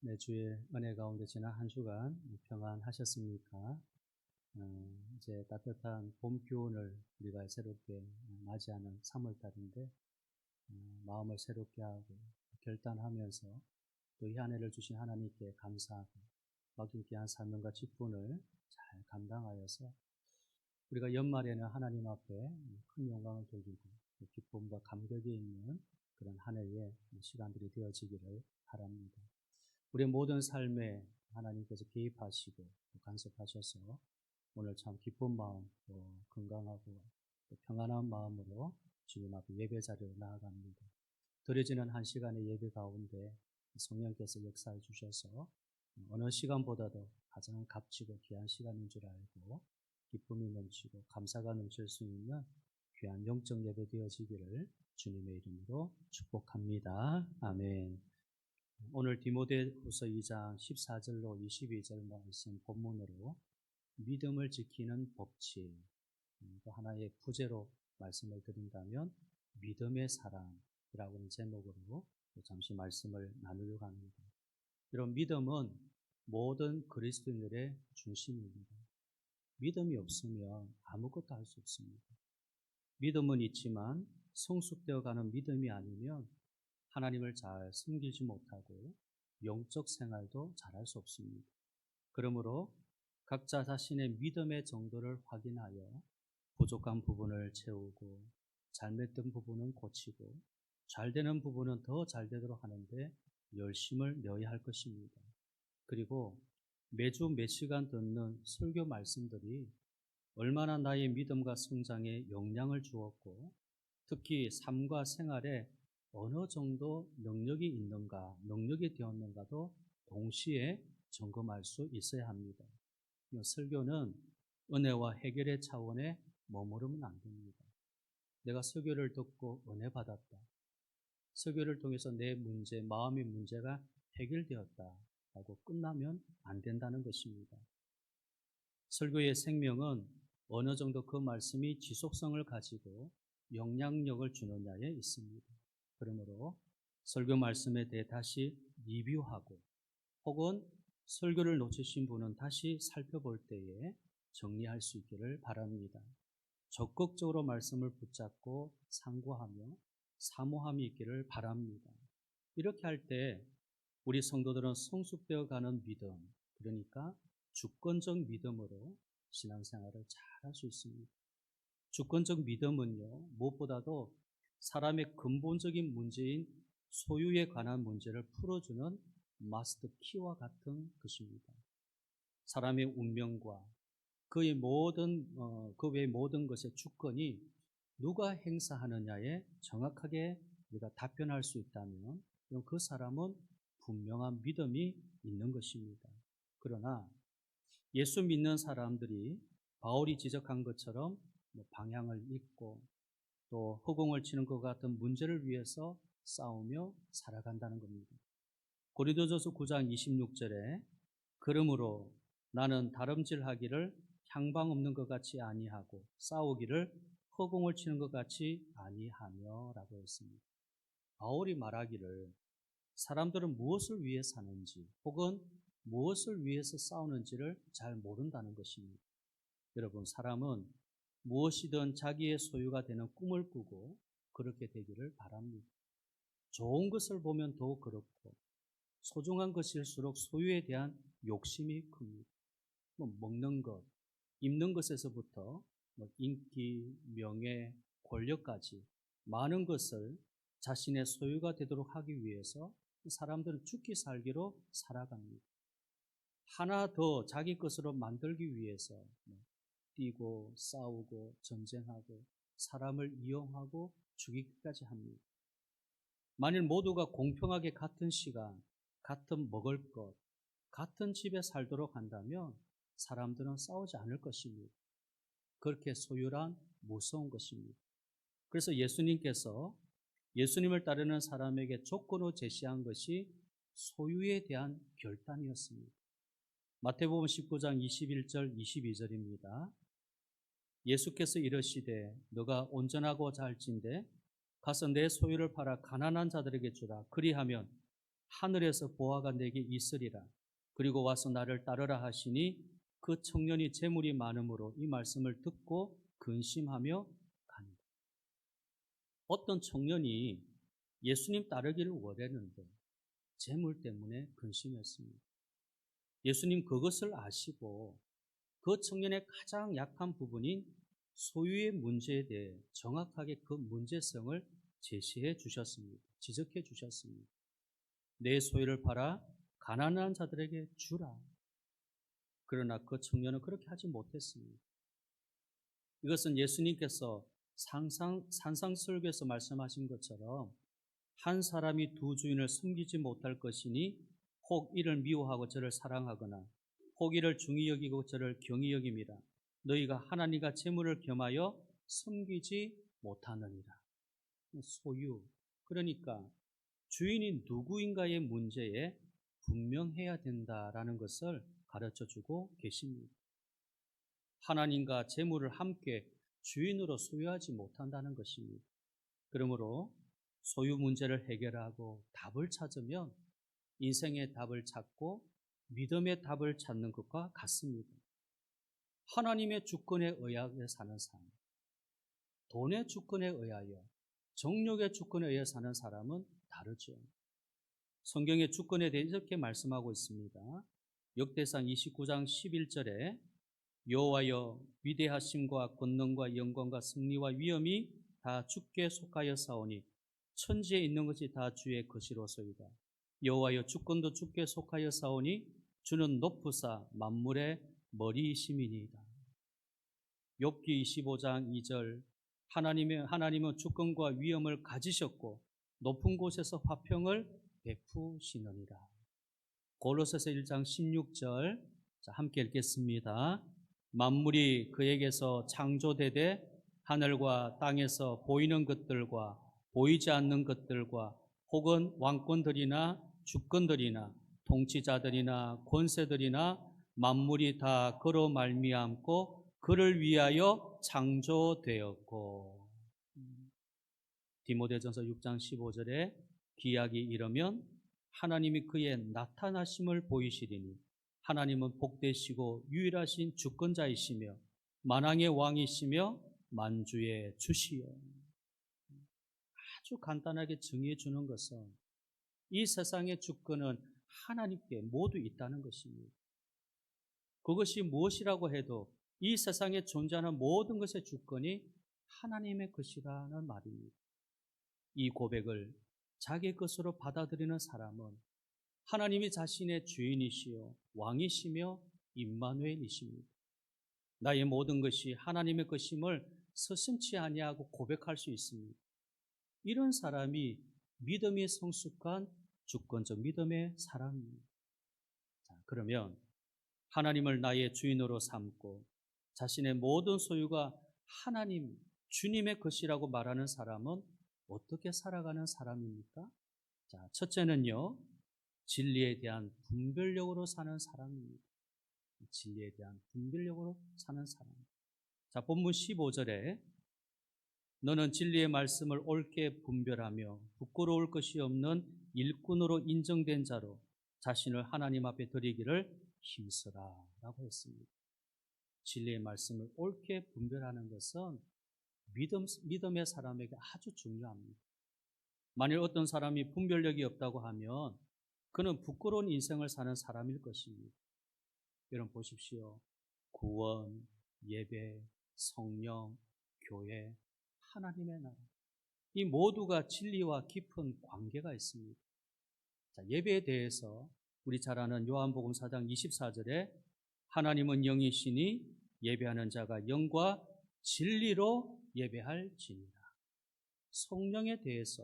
매주의 은혜 가운데 지난 한 주간 평안하셨습니까? 어, 이제 따뜻한 봄 기온을 우리가 새롭게 맞이하는 3월 달인데 어, 마음을 새롭게 하고 결단하면서 또 이 한 해를 주신 하나님께 감사하고 맡긴 귀한 사명과 직분을 잘 감당하여서 우리가 연말에는 하나님 앞에 큰 영광을 돌리고 기쁨과 감격이 있는 그런 한 해의 시간들이 되어지기를 바랍니다. 우리의 모든 삶에 하나님께서 개입하시고 간섭하셔서 오늘 참 기쁜 마음, 또 건강하고 또 평안한 마음으로 주님 앞에 예배 자리로 나아갑니다. 드려지는 한 시간의 예배 가운데 성령께서 역사해 주셔서 어느 시간보다도 가장 값지고 귀한 시간인 줄 알고 기쁨이 넘치고 감사가 넘칠 수 있는 귀한 영적 예배 되어지기를 주님의 이름으로 축복합니다. 아멘. 오늘 디모데후서 2장 14절로 22절 말씀 본문으로 믿음을 지키는 법칙 음, 또 하나의 부제로 말씀을 드린다면 믿음의 사랑이라고 하는 제목으로 잠시 말씀을 나누려고 합니다. 이런 믿음은 모든 그리스도인들의 중심입니다. 믿음이 없으면 아무것도 할 수 없습니다. 믿음은 있지만 성숙되어 가는 믿음이 아니면 하나님을 잘 섬기지 못하고 영적 생활도 잘할 수 없습니다. 그러므로 각자 자신의 믿음의 정도를 확인하여 부족한 부분을 채우고 잘못된 부분은 고치고 잘 되는 부분은 더 잘 되도록 하는데 열심을 내어야 할 것입니다. 그리고 매주 몇 시간 듣는 설교 말씀들이 얼마나 나의 믿음과 성장에 영향을 주었고 특히 삶과 생활에 어느 정도 능력이 있는가, 능력이 되었는가도 동시에 점검할 수 있어야 합니다. 설교는 은혜와 해결의 차원에 머무르면 안 됩니다. 내가 설교를 듣고 은혜 받았다. 설교를 통해서 내 문제, 마음의 문제가 해결되었다. 라고 끝나면 안 된다는 것입니다. 설교의 생명은 어느 정도 그 말씀이 지속성을 가지고 영향력을 주느냐에 있습니다. 그러므로 설교 말씀에 대해 다시 리뷰하고 혹은 설교를 놓치신 분은 다시 살펴볼 때에 정리할 수 있기를 바랍니다. 적극적으로 말씀을 붙잡고 상고하며 사모함이 있기를 바랍니다. 이렇게 할 때 우리 성도들은 성숙되어 가는 믿음, 그러니까 주권적 믿음으로 신앙생활을 잘 할 수 있습니다. 주권적 믿음은요, 무엇보다도 사람의 근본적인 문제인 소유에 관한 문제를 풀어주는 마스터 키와 같은 것입니다. 사람의 운명과 그의 모든 어, 그 외의 모든 것의 주권이 누가 행사하느냐에 정확하게 우리가 답변할 수 있다면 그 사람은 분명한 믿음이 있는 것입니다. 그러나 예수 믿는 사람들이 바울이 지적한 것처럼 뭐 방향을 잃고 또 허공을 치는 것 같은 문제를 위해서 싸우며 살아간다는 겁니다. 고리도전서 9장 26절에 그러므로 나는 다름질하기를 향방 없는 것 같이 아니하고 싸우기를 허공을 치는 것 같이 아니하며라고 했습니다. 바울이 말하기를 사람들은 무엇을 위해 사는지 혹은 무엇을 위해서 싸우는지를 잘 모른다는 것입니다. 여러분, 사람은 무엇이든 자기의 소유가 되는 꿈을 꾸고 그렇게 되기를 바랍니다. 좋은 것을 보면 더 그렇고 소중한 것일수록 소유에 대한 욕심이 큽니다. 뭐 먹는 것, 입는 것에서부터 뭐 인기, 명예, 권력까지 많은 것을 자신의 소유가 되도록 하기 위해서 사람들은 죽기 살기로 살아갑니다. 하나 더 자기 것으로 만들기 위해서 뭐 뛰고 싸우고 전쟁하고 사람을 이용하고 죽이기까지 합니다. 만일 모두가 공평하게 같은 시간, 같은 먹을 것, 같은 집에 살도록 한다면 사람들은 싸우지 않을 것입니다. 그렇게 소유란 무서운 것입니다. 그래서 예수님께서 예수님을 따르는 사람에게 조건으로 제시한 것이 소유에 대한 결단이었습니다. 마태복음 19장 21절 22절입니다. 예수께서 이르시되 너가 온전하고 잘진데 가서 내 소유를 팔아 가난한 자들에게 주라 그리하면 하늘에서 보아가 내게 있으리라. 그리고 와서 나를 따르라 하시니 그 청년이 재물이 많으므로 이 말씀을 듣고 근심하며 간다. 어떤 청년이 예수님 따르기를 원했는데 재물 때문에 근심했습니다. 예수님 그것을 아시고 그 청년의 가장 약한 부분인 소유의 문제에 대해 정확하게 그 문제성을 제시해 주셨습니다. 지적해 주셨습니다. 내 소유를 팔아 가난한 자들에게 주라. 그러나 그 청년은 그렇게 하지 못했습니다. 이것은 예수님께서 상상, 산상설교에서 말씀하신 것처럼 한 사람이 두 주인을 섬기지 못할 것이니 혹 이를 미워하고 저를 사랑하거나 혹 이를 중히 여기고 저를 경히 여김이라 너희가 하나님과 재물을 겸하여 섬기지 못하느니라 소유 그러니까 주인이 누구인가의 문제에 분명해야 된다라는 것을 가르쳐 주고 계십니다. 하나님과 재물을 함께 주인으로 소유하지 못한다는 것입니다. 그러므로 소유 문제를 해결하고 답을 찾으면 인생의 답을 찾고 믿음의 답을 찾는 것과 같습니다. 하나님의 주권에 의하여 사는 삶, 돈의 주권에 의하여, 정욕의 주권에 의해 사는 사람은 다르죠. 성경의 주권에 대해 이렇게 말씀하고 있습니다. 역대상 29장 11절에 여호와여 위대하심과 권능과 영광과 승리와 위엄이 다 주께 속하여 사오니 천지에 있는 것이 다 주의 것이로소이다. 여호와여 주권도 주께 속하여 사오니 주는 높으사 만물의 머리이심이니이다. 욥기 25장 2절 하나님의 하나님은 주권과 위엄을 가지셨고 높은 곳에서 화평을 베푸시느니라. 골로새서 1장 16절 자, 함께 읽겠습니다. 만물이 그에게서 창조되되 하늘과 땅에서 보이는 것들과 보이지 않는 것들과 혹은 왕권들이나 주권들이나 통치자들이나 권세들이나 만물이 다 그로 말미암고 그를 위하여 창조되었고. 디모데전서 6장 15절에 기약이 이르면 하나님이 그의 나타나심을 보이시리니 하나님은 복되시고 유일하신 주권자이시며 만왕의 왕이시며 만주의 주시여 아주 간단하게 정의해 주는 것은 이 세상의 주권은 하나님께 모두 있다는 것입니다. 그것이 무엇이라고 해도 이 세상에 존재하는 모든 것의 주권이 하나님의 것이라는 말입니다. 이 고백을 자기 것으로 받아들이는 사람은 하나님이 자신의 주인이시요 왕이시며 임마누엘이십니다. 나의 모든 것이 하나님의 것임을 서슴치 아니하고 고백할 수 있습니다. 이런 사람이 믿음이 성숙한 주권적 믿음의 사람입니다. 자, 그러면 하나님을 나의 주인으로 삼고 자신의 모든 소유가 하나님, 주님의 것이라고 말하는 사람은 어떻게 살아가는 사람입니까? 자, 첫째는요, 진리에 대한 분별력으로 사는 사람입니다. 진리에 대한 분별력으로 사는 사람. 자, 본문 15절에 너는 진리의 말씀을 옳게 분별하며 부끄러울 것이 없는 일꾼으로 인정된 자로 자신을 하나님 앞에 드리기를 힘쓰라 라고 했습니다. 진리의 말씀을 옳게 분별하는 것은 믿음, 믿음의 사람에게 아주 중요합니다. 만일 어떤 사람이 분별력이 없다고 하면 그는 부끄러운 인생을 사는 사람일 것입니다. 여러분 보십시오. 구원, 예배, 성령, 교회, 하나님의 나라. 이 모두가 진리와 깊은 관계가 있습니다. 자, 예배에 대해서 우리 잘 아는 요한복음 4장 24절에 하나님은 영이시니 예배하는 자가 영과 진리로 예배할지니라. 성령에 대해서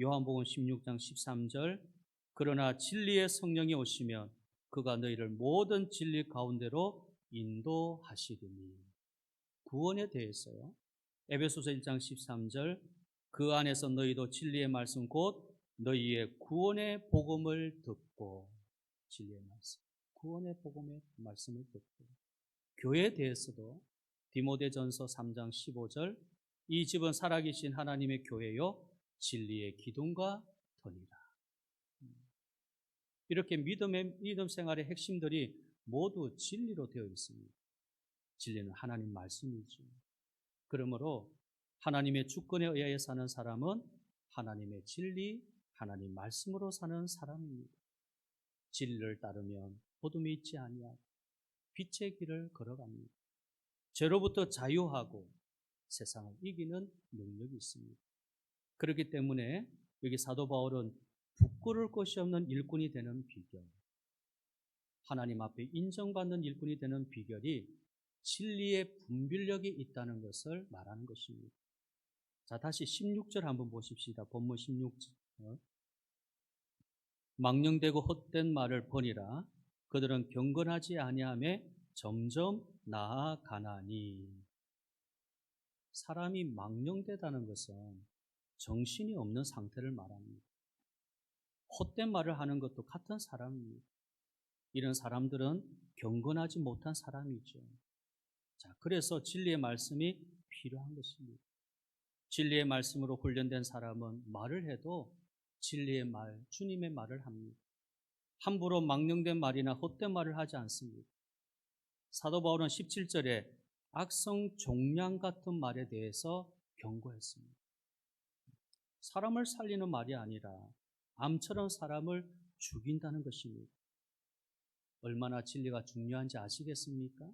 요한복음 16장 13절 그러나 진리의 성령이 오시면 그가 너희를 모든 진리 가운데로 인도하시리니 구원에 대해서요. 에베소서 1장 13절 그 안에서 너희도 진리의 말씀 곧 너희의 구원의 복음을 듣고 진리의 말씀 구원의 복음의 말씀을 듣고 교회에 대해서도 디모데전서 3장 15절 이 집은 살아계신 하나님의 교회요 진리의 기둥과 터니라 이렇게 믿음의 믿음 생활의 핵심들이 모두 진리로 되어 있습니다. 진리는 하나님 말씀이죠. 그러므로 하나님의 주권에 의하여 사는 사람은 하나님의 진리, 하나님 말씀으로 사는 사람입니다. 진리를 따르면 어둠이 있지 아니하고 빛의 길을 걸어갑니다. 죄로부터 자유하고 세상을 이기는 능력이 있습니다. 그렇기 때문에 여기 사도 바울은 부끄러울 것이 없는 일꾼이 되는 비결, 하나님 앞에 인정받는 일꾼이 되는 비결이 진리의 분별력이 있다는 것을 말하는 것입니다. 자, 다시 16절 한번 보십시다. 본문 16절. 망령되고 헛된 말을 버리라. 그들은 경건하지 아니함에 점점 나아가나니. 사람이 망령되다는 것은 정신이 없는 상태를 말합니다. 헛된 말을 하는 것도 같은 사람입니다. 이런 사람들은 경건하지 못한 사람이죠. 자, 그래서 진리의 말씀이 필요한 것입니다. 진리의 말씀으로 훈련된 사람은 말을 해도 진리의 말, 주님의 말을 합니다. 함부로 망령된 말이나 헛된 말을 하지 않습니다. 사도 바울은 17절에 악성 종량 같은 말에 대해서 경고했습니다. 사람을 살리는 말이 아니라 암처럼 사람을 죽인다는 것입니다. 얼마나 진리가 중요한지 아시겠습니까?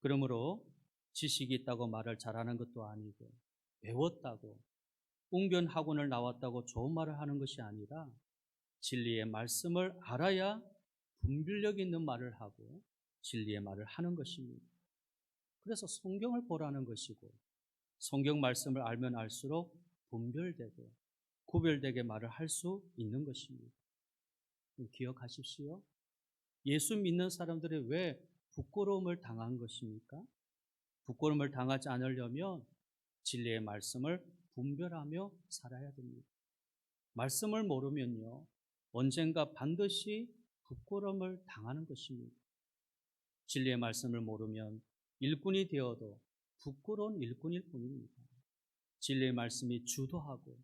그러므로 지식이 있다고 말을 잘하는 것도 아니고 배웠다고 웅변 학원을 나왔다고 좋은 말을 하는 것이 아니라 진리의 말씀을 알아야 분별력 있는 말을 하고 진리의 말을 하는 것입니다. 그래서 성경을 보라는 것이고 성경 말씀을 알면 알수록 분별되고 구별되게 말을 할 수 있는 것입니다. 기억하십시오. 예수 믿는 사람들이 왜 부끄러움을 당한 것입니까? 부끄러움을 당하지 않으려면 진리의 말씀을 분별하며 살아야 됩니다. 말씀을 모르면요, 언젠가 반드시 부끄러움을 당하는 것입니다. 진리의 말씀을 모르면 일꾼이 되어도 부끄러운 일꾼일 뿐입니다. 진리의 말씀이 주도하고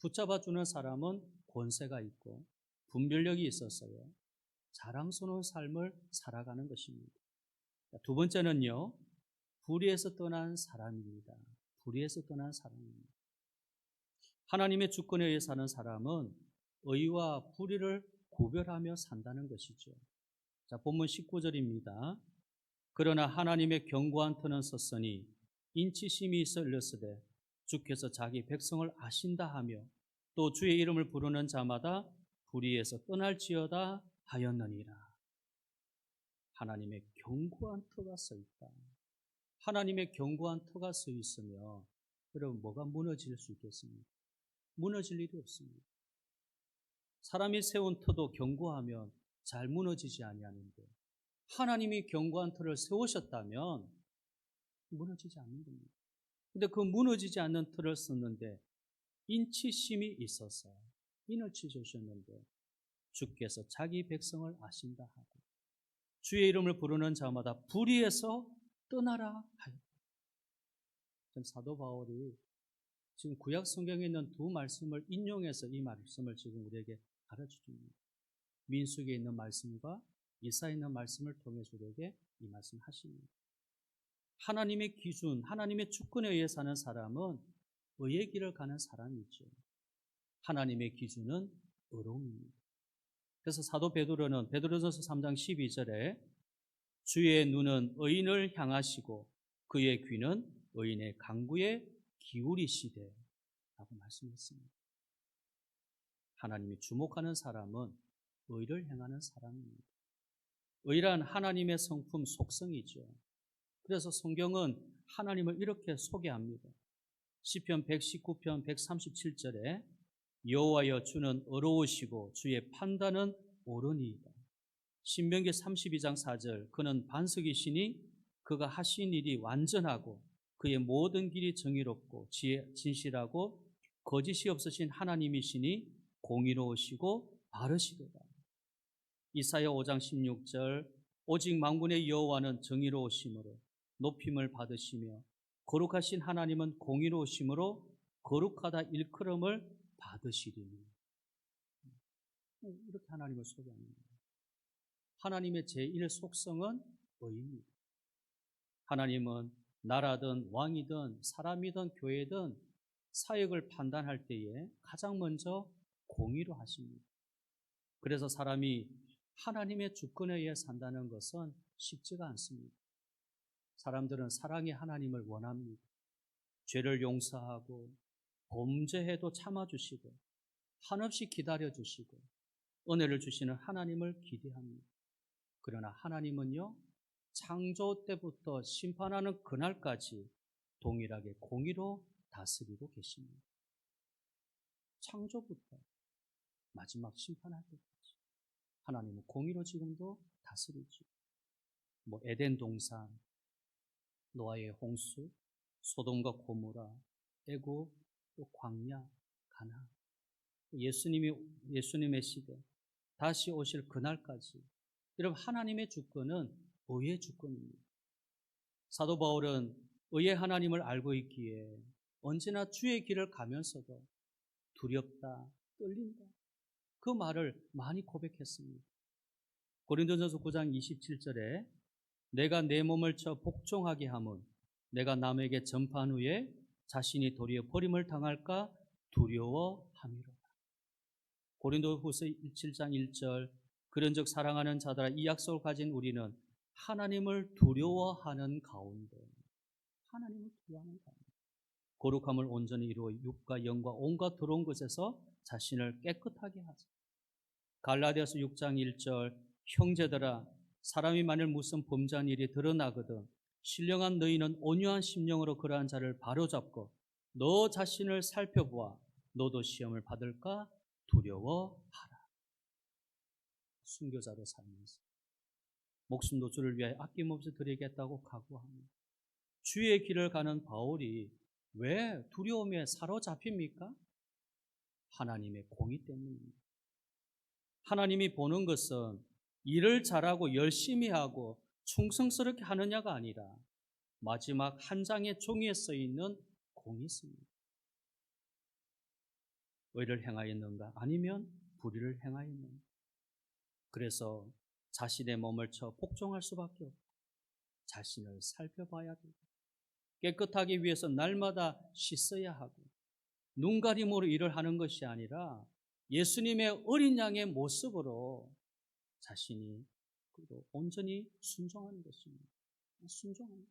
붙잡아주는 사람은 권세가 있고 분별력이 있었어요. 자랑스러운 삶을 살아가는 것입니다. 두 번째는요, 불의에서 떠난 사람입니다. 불의에서 떠난 사람입니다. 하나님의 주권에 의해 사는 사람은 의와 불의를 구별하며 산다는 것이죠. 자, 본문 19절입니다. 그러나 하나님의 견고한 터는 섰으니 인치심이 있어 일렀으되 주께서 자기 백성을 아신다 하며 또 주의 이름을 부르는 자마다 불의에서 떠날지어다 하였느니라. 하나님의 견고한 터가 서 있다. 하나님의 견고한 터가 서 있으며 여러분 뭐가 무너질 수 있겠습니까? 무너질 일이 없습니다. 사람이 세운 터도 견고하면 잘 무너지지 아니하는데 하나님이 견고한 터를 세우셨다면 무너지지 않는 겁니다. 근데 그 무너지지 않는 틀을 썼는데 인치심이 있어서 인을 치주셨는데 주께서 자기 백성을 아신다 하고 주의 이름을 부르는 자마다 불의에서 떠나라. 사도 바울이 지금 구약 성경에 있는 두 말씀을 인용해서 이 말씀을 지금 우리에게 가르쳐 줍니다. 민수기에 있는 말씀과 이사에 있는 말씀을 통해 우리에게 이 말씀 하십니다. 하나님의 기준, 하나님의 주권에 의해 사는 사람은 의의 길을 가는 사람이죠. 하나님의 기준은 의로움입니다. 그래서 사도 베드로는 베드로전서 3장 12절에 주의 눈은 의인을 향하시고 그의 귀는 의인의 강구에 기울이시되 라고 말씀했습니다. 하나님이 주목하는 사람은 의를 행하는 사람입니다. 의란 하나님의 성품 속성이죠. 그래서 성경은 하나님을 이렇게 소개합니다. 시편 119편 137절에 여호와여 주는 어로우시고 주의 판단은 옳으니이다. 신명기 32장 4절 그는 반석이시니 그가 하신 일이 완전하고 그의 모든 길이 정의롭고 지혜, 진실하고 거짓이 없으신 하나님이시니 공의로우시고 바르시도다. 이사야 5장 16절 오직 망군의 여호와는 정의로우심으로 높임을 받으시며 거룩하신 하나님은 공의로우심으로 거룩하다 일컬음을 받으시리니 이렇게 하나님을 소개합니다. 하나님의 제1 속성은 의입니다. 하나님은 나라든 왕이든 사람이든 교회든 사역을 판단할 때에 가장 먼저 공의로 하십니다. 그래서 사람이 하나님의 주권에 의해 산다는 것은 쉽지가 않습니다. 사람들은 사랑의 하나님을 원합니다. 죄를 용서하고 범죄해도 참아주시고 한없이 기다려주시고 은혜를 주시는 하나님을 기대합니다. 그러나 하나님은요, 창조 때부터 심판하는 그날까지 동일하게 공의로 다스리고 계십니다. 창조부터 마지막 심판할 때까지 하나님은 공의로 지금도 다스리죠. 뭐 에덴 동산, 노아의 홍수, 소돔과 고모라, 애고, 또 광야, 가나, 예수님이 예수님의 시대, 다시 오실 그날까지 여러분 하나님의 주권은 의의 주권입니다. 사도 바울은 의의 하나님을 알고 있기에 언제나 주의 길을 가면서도 두렵다, 떨린다. 그 말을 많이 고백했습니다. 고린도전서 9장 27절에 내가 내 몸을 쳐 복종하게 함은 내가 남에게 전파한 후에 자신이 도리어 버림을 당할까 두려워함이로다. 고린도후서 7장 1절 그런즉 사랑하는 자들아 이 약속을 가진 우리는 하나님을 두려워하는 가운데 하나님을 두려워하는 가운데 거룩함을 온전히 이루어 육과 영과 온갖 더러운 것에서 자신을 깨끗하게 하자. 갈라디아서 6장 1절 형제들아 사람이 만일 무슨 범죄한 일이 드러나거든 신령한 너희는 온유한 심령으로 그러한 자를 바로잡고 너 자신을 살펴보아 너도 시험을 받을까 두려워하라. 순교자로 살면서 목숨도 주를 위하여 아낌없이 드리겠다고 각오합니다. 주의 길을 가는 바울이 왜 두려움에 사로잡힙니까? 하나님의 공의 때문입니다. 하나님이 보는 것은 일을 잘하고 열심히 하고 충성스럽게 하느냐가 아니라 마지막 한 장의 종이에 써 있는 공이 있습니다. 의를 행하였는가? 아니면 불의를 행하였는가? 그래서 자신의 몸을 쳐 복종할 수밖에 없고 자신을 살펴봐야 되고 깨끗하기 위해서 날마다 씻어야 하고 눈가림으로 일을 하는 것이 아니라 예수님의 어린 양의 모습으로 자신이 온전히 순종하는 것입니다. 순종합니다.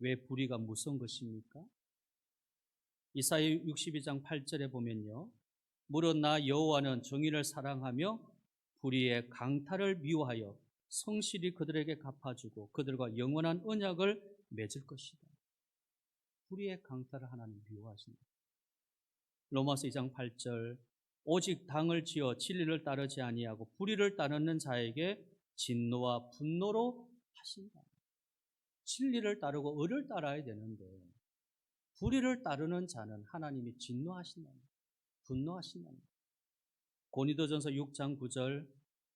왜 불의가 무서운 것입니까? 이사야 62장 8절에 보면요. 무릇 나 여호와는 정의를 사랑하며 불의의 강탈을 미워하여 성실히 그들에게 갚아주고 그들과 영원한 언약을 맺을 것이다. 불의의 강탈을 하나님 미워하신다. 로마서 2장 8절 오직 당을 지어 진리를 따르지 아니하고 불의를 따르는 자에게 진노와 분노로 하신다. 진리를 따르고 의를 따라야 되는데 불의를 따르는 자는 하나님이 진노하신다. 분노하신다. 고니도전서 6장 9절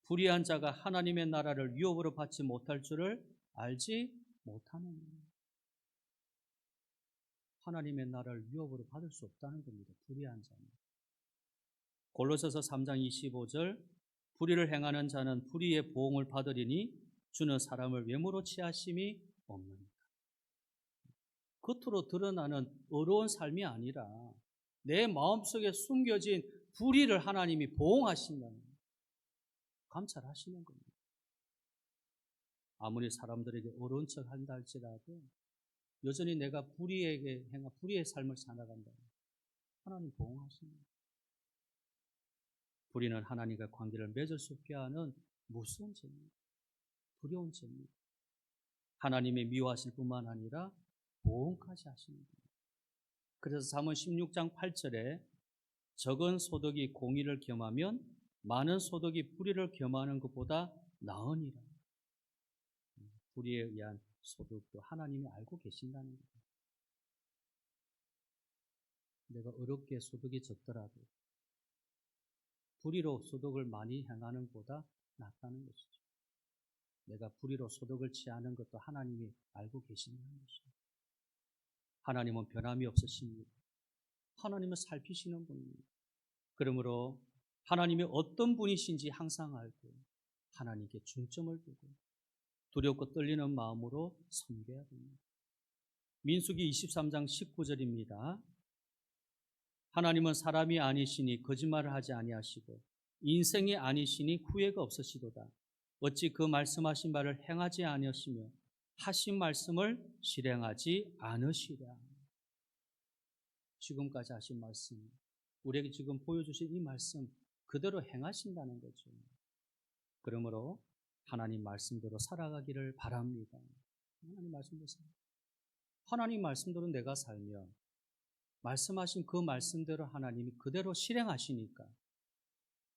불의한 자가 하나님의 나라를 유업으로 받지 못할 줄을 알지 못하는 하나님의 나라를 유업으로 받을 수 없다는 겁니다. 불의한 자는. 골로새서 3장 25절 불의를 행하는 자는 불의의 보응을 받으리니 주는 사람을 외모로 취하심이 없느니라. 겉으로 드러나는 어려운 삶이 아니라 내 마음속에 숨겨진 불의를 하나님이 보응하신다는 감찰하시는 겁니다. 아무리 사람들에게 어려운 척 한다 할지라도 여전히 내가 불의에게 행하 불의의 삶을 살아간다. 하나님 보응하십니다. 불의는 하나님과 관계를 맺을 수 없게 하는 무서운 죄입니다. 두려운 죄입니다. 하나님의 미워하실 뿐만 아니라 보응까지 하시는 겁니다. 그래서 잠언 16장 8절에 적은 소득이 공의를 겸하면 많은 소득이 불의를 겸하는 것보다 나으니라. 불의에 의한 소득도 하나님이 알고 계신다는 거예요. 내가 어렵게 소득이 적더라도 불의로 소득을 많이 행하는 것보다 낫다는 것이죠. 내가 불의로 소득을 취하는 것도 하나님이 알고 계신다는 것입니다. 하나님은 변함이 없으십니다. 하나님은 살피시는 분입니다. 그러므로 하나님이 어떤 분이신지 항상 알고 하나님께 중점을 두고 두렵고 떨리는 마음으로 섬겨야 됩니다. 민수기 23장 19절입니다. 하나님은 사람이 아니시니 거짓말을 하지 아니하시고 인생이 아니시니 후회가 없으시도다. 어찌 그 말씀하신 바를 행하지 아니하시며 하신 말씀을 실행하지 않으시랴. 지금까지 하신 말씀, 우리에게 지금 보여주신 이 말씀 그대로 행하신다는 거죠. 그러므로 하나님 말씀대로 살아가기를 바랍니다. 하나님 말씀대로. 하나님 말씀대로 내가 살면 말씀하신 그 말씀대로 하나님이 그대로 실행하시니까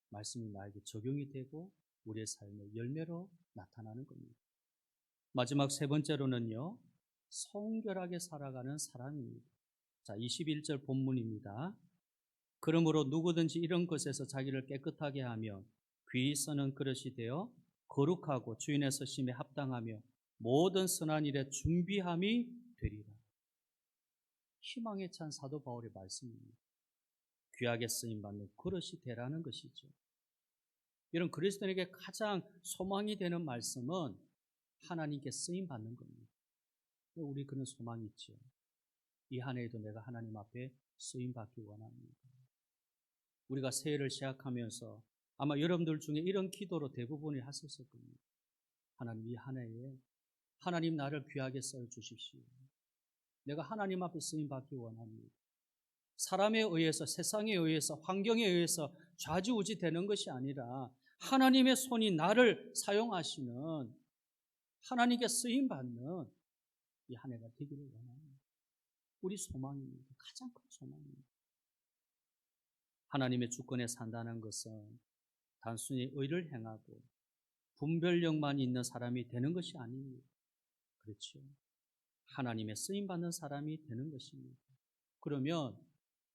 말씀이 나에게 적용이 되고 우리의 삶의 열매로 나타나는 겁니다. 마지막 세 번째로는요, 성결하게 살아가는 사람입니다. 자, 21절 본문입니다. 그러므로 누구든지 이런 것에서 자기를 깨끗하게 하며 귀 쓰는 그릇이 되어 거룩하고 주인의 서심에 합당하며 모든 선한 일에 준비함이 되리라. 희망에 찬 사도 바울의 말씀입니다. 귀하게 쓰임 받는 그릇이 되라는 것이죠. 이런 그리스도인에게 가장 소망이 되는 말씀은 하나님께 쓰임 받는 겁니다. 우리 그런 소망이 있죠. 이 한 해에도 내가 하나님 앞에 쓰임 받기 원합니다. 우리가 새해를 시작하면서 아마 여러분들 중에 이런 기도로 대부분이 하셨을 겁니다. 하나님 이 한 해에 하나님 나를 귀하게 써 주십시오. 내가 하나님 앞에 쓰임 받기 원합니다. 사람에 의해서 세상에 의해서 환경에 의해서 좌지우지 되는 것이 아니라 하나님의 손이 나를 사용하시는 하나님께 쓰임 받는 이 한 해가 되기를 원합니다. 우리 소망입니다. 가장 큰 소망입니다. 하나님의 주권에 산다는 것은 단순히 의를 행하고 분별력만 있는 사람이 되는 것이 아닙니다. 그렇죠. 하나님의 쓰임 받는 사람이 되는 것입니다. 그러면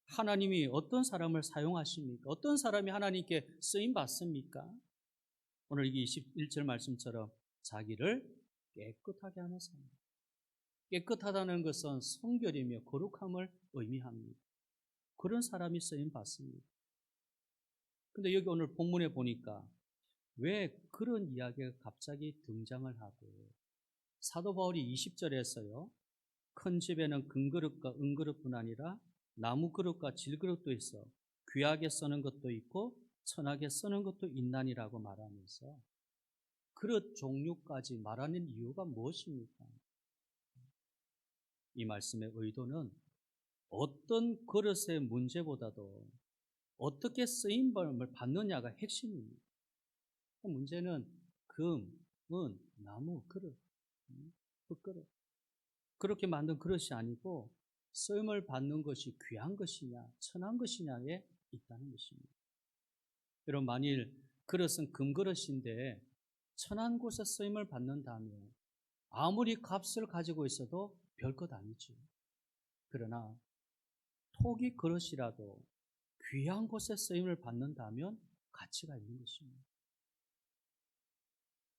하나님이 어떤 사람을 사용하십니까? 어떤 사람이 하나님께 쓰임 받습니까? 오늘 이 21절 말씀처럼 자기를 깨끗하게 하는 사람. 깨끗하다는 것은 성결이며 거룩함을 의미합니다. 그런 사람이 쓰임 받습니다. 근데 여기 오늘 본문에 보니까 왜 그런 이야기가 갑자기 등장을 하고 사도 바울이 20절에서요. 큰 집에는 금그릇과 은그릇뿐 아니라 나무 그릇과 질그릇도 있어 귀하게 쓰는 것도 있고 천하게 쓰는 것도 있나니라고 말하면서 그릇 종류까지 말하는 이유가 무엇입니까? 이 말씀의 의도는 어떤 그릇의 문제보다도 어떻게 쓰임을 받느냐가 핵심입니다. 문제는 금, 은, 나무, 그릇, 흙그릇. 그렇게 만든 그릇이 아니고 쓰임을 받는 것이 귀한 것이냐, 천한 것이냐에 있다는 것입니다. 여러분, 만일 그릇은 금그릇인데 천한 곳에 쓰임을 받는다면 아무리 값을 가지고 있어도 별것 아니죠. 그러나 토기 그릇이라도 귀한 곳에 쓰임을 받는다면 가치가 있는 것입니다.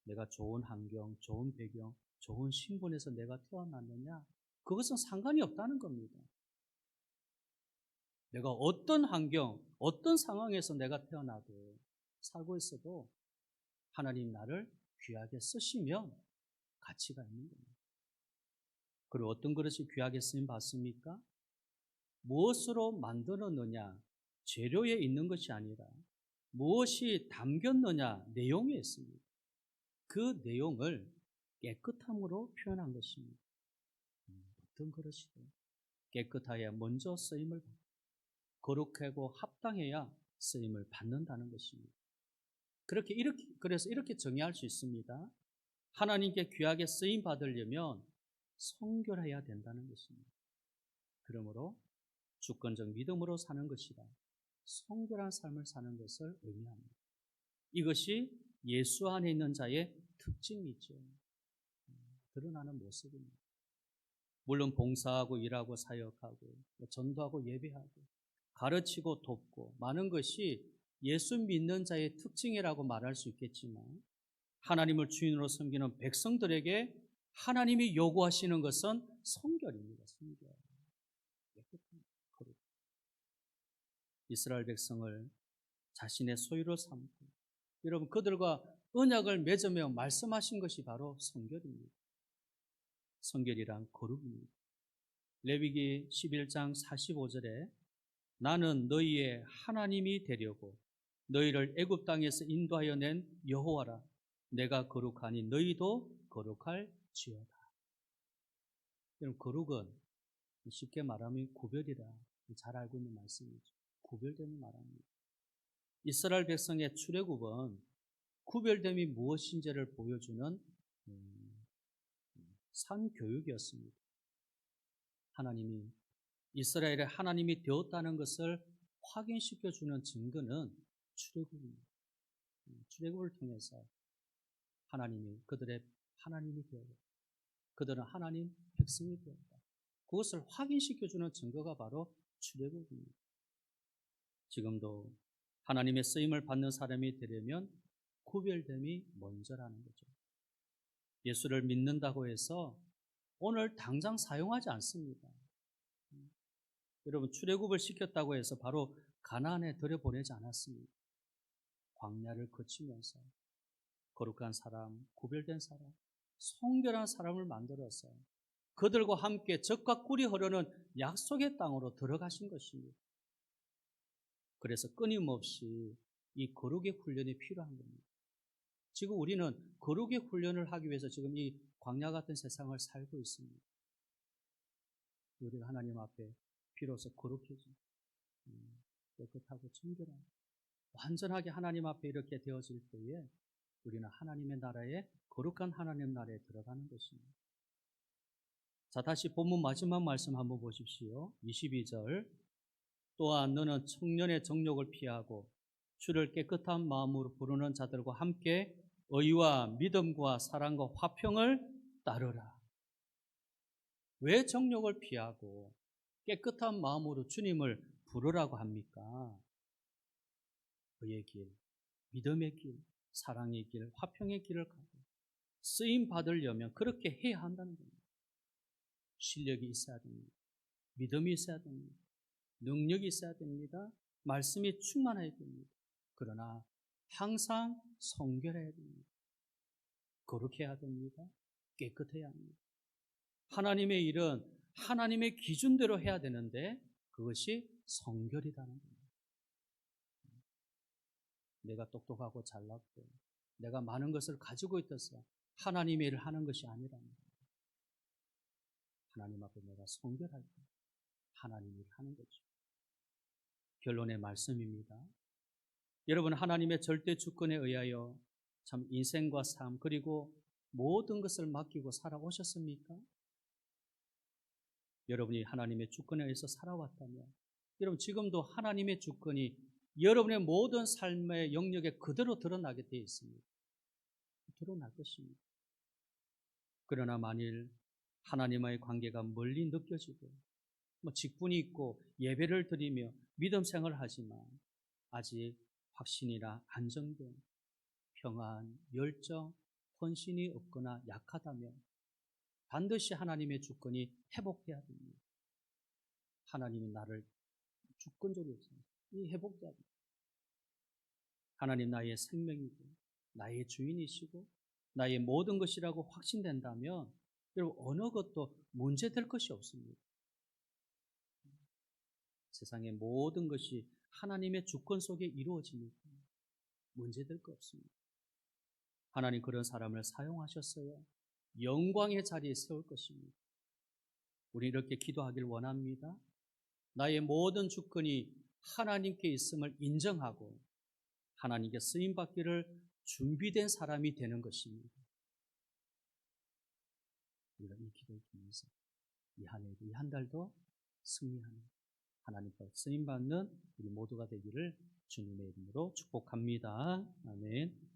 내가 좋은 환경, 좋은 배경, 좋은 신분에서 내가 태어났느냐? 그것은 상관이 없다는 겁니다. 내가 어떤 환경, 어떤 상황에서 내가 태어나도 살고 있어도 하나님 나를 귀하게 쓰시면 가치가 있는 겁니다. 그리고 어떤 그릇이 귀하게 쓰임 받습니까? 무엇으로 만들었느냐, 재료에 있는 것이 아니라 무엇이 담겼느냐, 내용에 있습니다. 그 내용을 깨끗함으로 표현한 것입니다. 음, 어떤 그릇이든 깨끗하여 먼저 쓰임을 받고 거룩하고 합당해야 쓰임을 받는다는 것입니다. 그렇게 이렇게 그래서 이렇게 정의할 수 있습니다. 하나님께 귀하게 쓰임 받으려면 성결해야 된다는 것입니다. 그러므로 주권적 믿음으로 사는 것이다. 성결한 삶을 사는 것을 의미합니다. 이것이 예수 안에 있는 자의 특징이죠. 드러나는 모습입니다. 물론 봉사하고 일하고 사역하고 전도하고 예배하고 가르치고 돕고 많은 것이 예수 믿는 자의 특징이라고 말할 수 있겠지만 하나님을 주인으로 섬기는 백성들에게 하나님이 요구하시는 것은 성결입니다. 성결. 이스라엘 백성을 자신의 소유로 삼고 여러분 그들과 언약을 맺으며 말씀하신 것이 바로 성결입니다. 성결이란 거룩입니다. 레위기 11장 45절에 나는 너희의 하나님이 되려고 너희를 애굽 땅에서 인도하여 낸 여호와라 내가 거룩하니 너희도 거룩할 지어다. 여러분 거룩은 쉽게 말하면 구별이라 잘 알고 있는 말씀이죠. 구별됨을 말합니다. 이스라엘 백성의 출애굽은 구별됨이 무엇인지를 보여주는 음, 산 교육이었습니다. 하나님이 이스라엘의 하나님이 되었다는 것을 확인시켜 주는 증거는 출애굽입니다. 음, 출애굽을 통해서 하나님이 그들의 하나님이 되었다. 그들은 하나님 백성이 되었다. 그것을 확인시켜 주는 증거가 바로 출애굽입니다. 지금도 하나님의 쓰임을 받는 사람이 되려면 구별됨이 먼저라는 거죠. 예수를 믿는다고 해서 오늘 당장 사용하지 않습니다. 여러분 출애굽을 시켰다고 해서 바로 가나안에 들여보내지 않았습니다. 광야를 거치면서 거룩한 사람, 구별된 사람, 성결한 사람을 만들어서 그들과 함께 적과 꿀이 흐르는 약속의 땅으로 들어가신 것입니다. 그래서 끊임없이 이 거룩의 훈련이 필요한 겁니다. 지금 우리는 거룩의 훈련을 하기 위해서 지금 이 광야 같은 세상을 살고 있습니다. 우리가 하나님 앞에 비로소 거룩해진 음, 깨끗하고 청결한 완전하게 하나님 앞에 이렇게 되어질 때에 우리는 하나님의 나라에 거룩한 하나님 나라에 들어가는 것입니다. 자, 다시 본문 마지막 말씀 한번 보십시오. 22절. 또한 너는 청년의 정욕을 피하고 주를 깨끗한 마음으로 부르는 자들과 함께 의와 믿음과 사랑과 화평을 따르라. 왜 정욕을 피하고 깨끗한 마음으로 주님을 부르라고 합니까? 의의 길, 믿음의 길, 사랑의 길, 화평의 길을 가고 쓰임 받으려면 그렇게 해야 한다는 겁니다. 실력이 있어야 됩니다. 믿음이 있어야 됩니다. 능력이 있어야 됩니다. 말씀이 충만해야 됩니다. 그러나 항상 성결해야 됩니다. 거룩해야 됩니다. 깨끗해야 합니다. 하나님의 일은 하나님의 기준대로 해야 되는데 그것이 성결이라는 겁니다. 내가 똑똑하고 잘났고 내가 많은 것을 가지고 있어서 하나님의 일을 하는 것이 거예요. 하나님 앞에 내가 성결할 때 하나님 일을 하는 거죠. 결론의 말씀입니다. 여러분 하나님의 절대 주권에 의하여 참 인생과 삶 그리고 모든 것을 맡기고 살아오셨습니까? 여러분이 하나님의 주권에 의해서 살아왔다면 여러분 지금도 하나님의 주권이 여러분의 모든 삶의 영역에 그대로 드러나게 되어 있습니다. 드러날 것입니다. 그러나 만일 하나님과의 관계가 멀리 느껴지고 뭐 직분이 있고 예배를 드리며 믿음 생활을 하지만 아직 확신이나 안정됨, 평안, 열정, 헌신이 없거나 약하다면 반드시 하나님의 주권이 회복돼야 됩니다. 하나님이 나를 주권적으로 이 됩니다. 하나님 나의 생명이고 나의 주인이시고 나의 모든 것이라고 확신된다면 여러분 어느 것도 문제될 것이 없습니다. 세상의 모든 것이 하나님의 주권 속에 이루어지니까 문제될 거 없습니다. 하나님 그런 사람을 사용하셨어요. 영광의 자리에 세울 것입니다. 우리 이렇게 기도하길 원합니다. 나의 모든 주권이 하나님께 있음을 인정하고 하나님께 쓰임 받기를 준비된 사람이 되는 것입니다. 우리가 이 기도를 통해서 이 한 해도 이 한 달도 승리하는 하나님 께 쓰임 받는 우리 모두가 되기를 주님의 이름으로 축복합니다. 아멘.